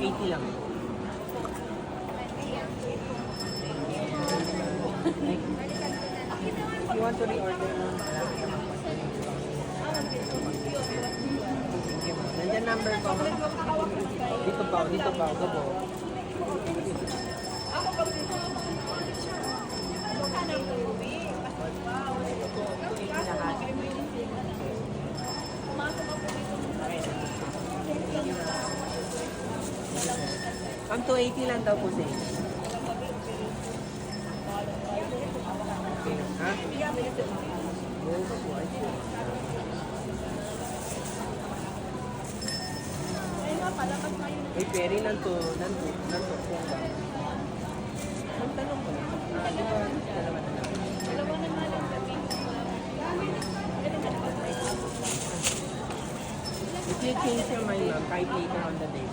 80 lang. You want to reorder you. Nandiyan number ko. Dito pa, dito pa, gabo. Ang 280 lang daw po sa inyo. Ha? May peri nanto, nanto, nanto po ba? Magtanong ko. Ah, di ba? Dalawa na lang. If you change your mind, ma'am, kahit later on the day,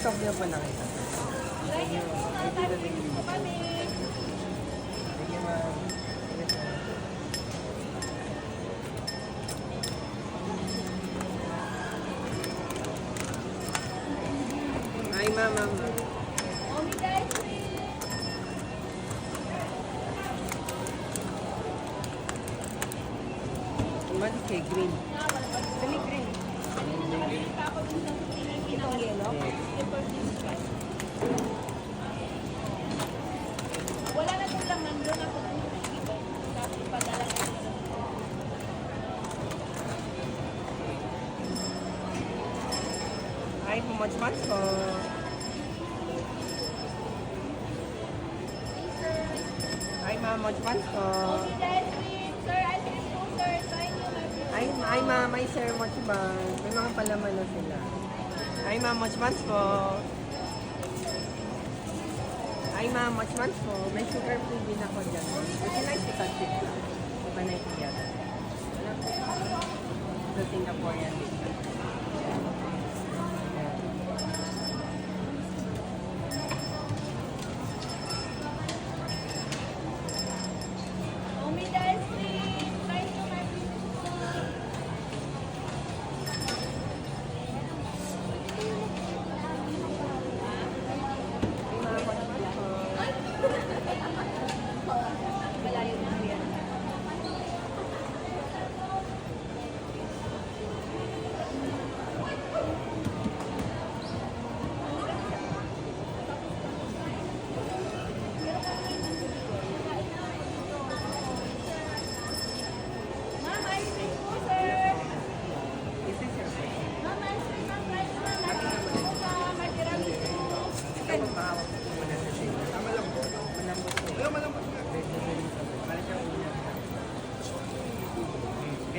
Sa niyo pa nakita. Thank you, ma'am. Sige, po. Ay, ma'am, ma'am. ma'am. Mali kay green. Dali green. Itong yellow. Wala na itong laman doon ako padala. Ay, how much much po? Ay, ma'am, much much po? Ice cream, sir. Ice cream po, sir. Try nyo na. Ay, ma'am, may sir, much ba? May mga palaman na sila. Ay, much much po? Ay, much much po? May sugar free din ako dyan. Would you like to touch it ba naintindihan? Wala po. Sa Singaporean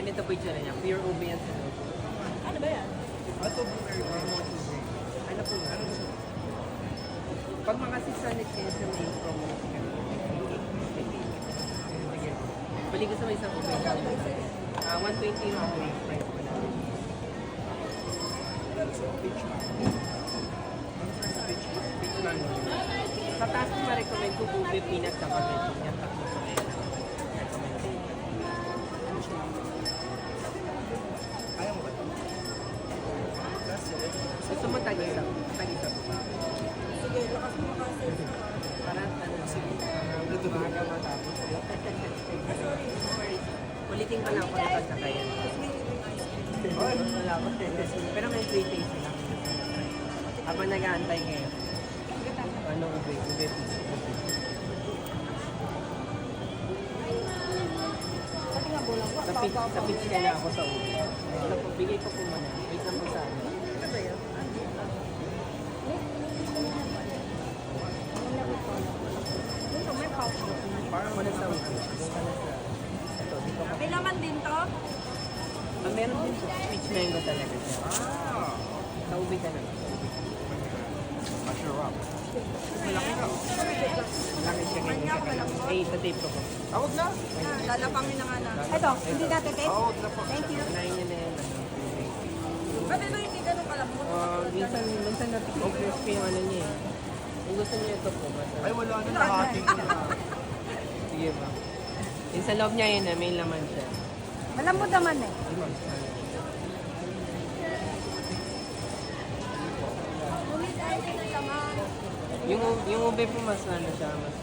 Ganito po yung tsura niya. Pure ube yan sa loob. Ano ba yan? Ito, blueberry. Ano po? Ano po? Pag mga 600 kayo sa may promo, Sige. Bali ko sa may isang ube. Ah, 120 yung ube price ko na. Peach mango. Sa taas ko ma-recommend ko ube peanut sa. Yan Mo tag-isa? Tag-isa po. Sige, lakas mo kasi. Para ano, sige. Matapos. Ulitin ko lang kung nakasakayan. Wala ko. Pero may free taste lang. Habang nag-aantay. Ano, ube, ube, ko. Sa pitch, na ako sa ube. Po, bigay ko po muna. Wait lang po sa akin. Ano ba yun? Dito may pouch. Parang wala sa ube. Doon ka na sa... Ito, dito ka. May laman din to? Ah, meron din po. Peach mango talaga siya. Ah! Sa ube ka na. Masarap. Malaki na. Malaki siya ganyan. Eh, sa tape ko po. Ah, huwag na. Lalapangin na nga na. Ito, hindi natin taste. Ah, huwag na po. Thank you. Niya na yan. Ba't ito hindi ganun kalambot? Ah, minsan, minsan na o crispy yung ano niya eh. Kung gusto niyo ito po. Ay, wala na. Nakati ko na. Sige ba? Yung sa loob niya yun na may laman siya. Malambot naman eh. Yung, yung ube po mas ano siya, mas